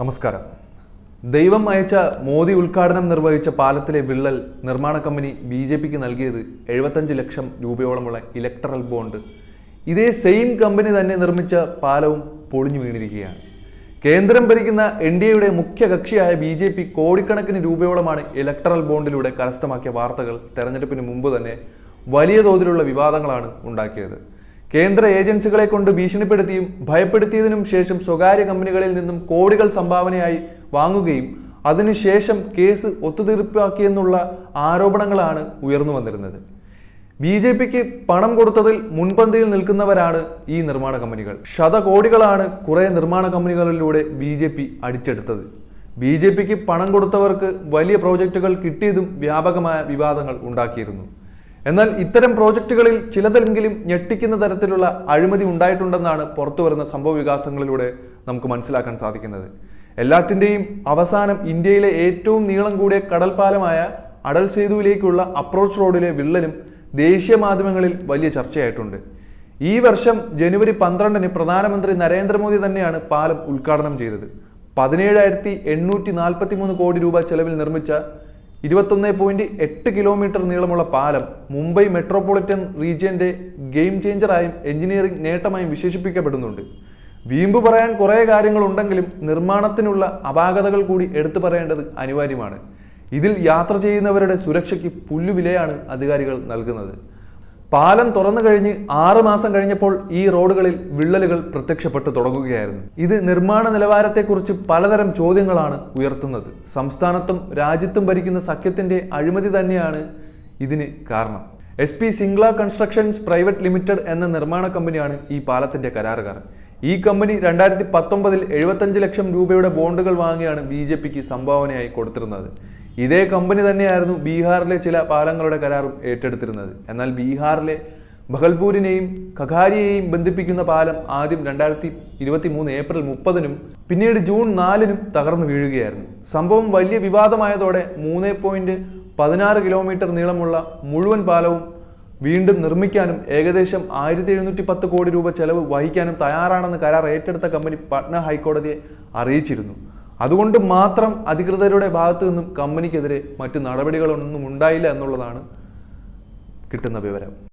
നമസ്കാരം. ദൈവം അയച്ച മോദി ഉദ്ഘാടനം നിർവഹിച്ച പാലത്തിലെ വിള്ളൽ നിർമ്മാണ കമ്പനി ബി ജെ പിക്ക് നൽകിയത് എഴുപത്തഞ്ച് ലക്ഷം രൂപയോളമുള്ള ഇലക്ട്രൽ ബോണ്ട് ഇതേ സെയിം കമ്പനി തന്നെ നിർമ്മിച്ച പാലവും പൊളിഞ്ഞു വീണിരിക്കുകയാണ്. കേന്ദ്രം ഭരിക്കുന്ന എൻ ഡി എയുടെ മുഖ്യ കക്ഷിയായ ബി ജെ പി കോടിക്കണക്കിന് രൂപയോളമാണ് ഇലക്ട്രൽ ബോണ്ടിലൂടെ കരസ്ഥമാക്കിയ വാർത്തകൾ തെരഞ്ഞെടുപ്പിന് മുമ്പ് തന്നെ വലിയ തോതിലുള്ള വിവാദങ്ങളാണ് ഉണ്ടാക്കിയത്. കേന്ദ്ര ഏജൻസികളെ കൊണ്ട് ഭീഷണിപ്പെടുത്തിയും ഭയപ്പെടുത്തിയതിനും ശേഷം സ്വകാര്യ കമ്പനികളിൽ നിന്നും കോടികൾ സംഭാവനയായി വാങ്ങുകയും അതിനുശേഷം കേസ് ഒത്തുതീർപ്പാക്കിയെന്നുള്ള ആരോപണങ്ങളാണ് ഉയർന്നു വന്നിരുന്നത്. ബി ജെ പിക്ക് പണം കൊടുത്തതിൽ മുൻപന്തിയിൽ നിൽക്കുന്നവരാണ് ഈ നിർമ്മാണ കമ്പനികൾ. ശതകോടികളാണ് കുറെ നിർമ്മാണ കമ്പനികളിലൂടെ ബി ജെ പി അടിച്ചെടുത്തത്. ബി ജെ പിക്ക് പണം കൊടുത്തവർക്ക് വലിയ പ്രോജക്റ്റുകൾ കിട്ടിയതും വ്യാപകമായ വിവാദങ്ങൾ ഉണ്ടാക്കിയിരുന്നു. എന്നാൽ ഇത്തരം പ്രോജക്റ്റുകളിൽ ചിലതെങ്കിലും ഞെട്ടിക്കുന്ന തരത്തിലുള്ള അഴിമതി ഉണ്ടായിട്ടുണ്ടെന്നാണ് പുറത്തു വരുന്ന സംഭവ വികാസങ്ങളിലൂടെ നമുക്ക് മനസ്സിലാക്കാൻ സാധിക്കുന്നത്. എല്ലാറ്റിന്റെയും അവസാനം ഇന്ത്യയിലെ ഏറ്റവും നീളം കൂടിയ കടൽപ്പാലമായ അടൽ സേതുവിലേക്കുള്ള അപ്രോച്ച് റോഡിലെ വിള്ളലും ദേശീയ മാധ്യമങ്ങളിൽ വലിയ ചർച്ചയായിട്ടുണ്ട്. ഈ വർഷം ജനുവരി പന്ത്രണ്ടിന് പ്രധാനമന്ത്രി നരേന്ദ്രമോദി തന്നെയാണ് പാലം ഉദ്ഘാടനം ചെയ്തത്. പതിനേഴായിരത്തി എണ്ണൂറ്റി നാൽപ്പത്തി മൂന്ന് കോടി രൂപ ചെലവിൽ നിർമ്മിച്ച ഇരുപത്തൊന്ന് പോയിന്റ് എട്ട് കിലോമീറ്റർ നീളമുള്ള പാലം മുംബൈ മെട്രോപൊളിറ്റൻ റീജിയന്റെ ഗെയിം ചേഞ്ചറായും എഞ്ചിനീയറിംഗ് നേട്ടമായും വിശേഷിപ്പിക്കപ്പെടുന്നുണ്ട്. വീമ്പ് പറയാൻ കുറേ കാര്യങ്ങളുണ്ടെങ്കിലും നിർമ്മാണത്തിനുള്ള അപാകതകൾ കൂടി എടുത്തു പറയേണ്ടത് അനിവാര്യമാണ്. ഇതിൽ യാത്ര ചെയ്യുന്നവരുടെ സുരക്ഷയ്ക്ക് പുല്ലുവിലയാണ് അധികാരികൾ നൽകുന്നത്. പാലം തുറന്നു കഴിഞ്ഞ് ആറ് മാസം കഴിഞ്ഞപ്പോൾ ഈ റോഡുകളിൽ വിള്ളലുകൾ പ്രത്യക്ഷപ്പെട്ടു തുടങ്ങുകയായിരുന്നു. ഇത് നിർമ്മാണ നിലവാരത്തെക്കുറിച്ച് പലതരം ചോദ്യങ്ങളാണ് ഉയർത്തുന്നത്. സംസ്ഥാനത്തും രാജ്യത്തും ഭരിക്കുന്ന സഖ്യത്തിന്റെ അഴിമതി തന്നെയാണ് ഇതിന് കാരണം. S P Singla constructions private limited എന്ന നിർമ്മാണ കമ്പനിയാണ് ഈ പാലത്തിന്റെ കരാറുകാരൻ ഈ കമ്പനി രണ്ടായിരത്തി പത്തൊമ്പതിൽ എഴുപത്തഞ്ച് ലക്ഷം രൂപയുടെ ബോണ്ടുകൾ വാങ്ങിയാണ് ബി ജെ പിക്ക് സംഭാവനയായി കൊടുത്തിരുന്നത്. ഇതേ കമ്പനി തന്നെയായിരുന്നു ബീഹാറിലെ ചില പാലങ്ങളുടെ കരാറും ഏറ്റെടുത്തിരുന്നത്. എന്നാൽ ബീഹാറിലെ ബഹൽപൂരിനെയും ഖഗാരിയെയും ബന്ധിപ്പിക്കുന്ന പാലം ആദ്യം രണ്ടായിരത്തി ഇരുപത്തി മൂന്ന് ഏപ്രിൽ മുപ്പതിനും പിന്നീട് ജൂൺ നാലിനും തകർന്നു വീഴുകയായിരുന്നു. സംഭവം വലിയ വിവാദമായതോടെ മൂന്ന് പോയിന്റ് പതിനാറ് കിലോമീറ്റർ നീളമുള്ള മുഴുവൻ പാലവും വീണ്ടും നിർമ്മിക്കാനും ഏകദേശം ആയിരത്തി എഴുന്നൂറ്റി പത്ത് കോടി രൂപ ചെലവ് വഹിക്കാനും തയ്യാറാണെന്ന് കരാർ ഏറ്റെടുത്ത കമ്പനി പട്ന ഹൈക്കോടതിയെ അറിയിച്ചിരുന്നു. അതുകൊണ്ട് മാത്രം അധികൃതരുടെ ഭാഗത്തു നിന്നും കമ്പനിക്കെതിരെ മറ്റു നടപടികളൊന്നും ഉണ്ടായില്ല എന്നുള്ളതാണ് കിട്ടുന്ന വിവരം.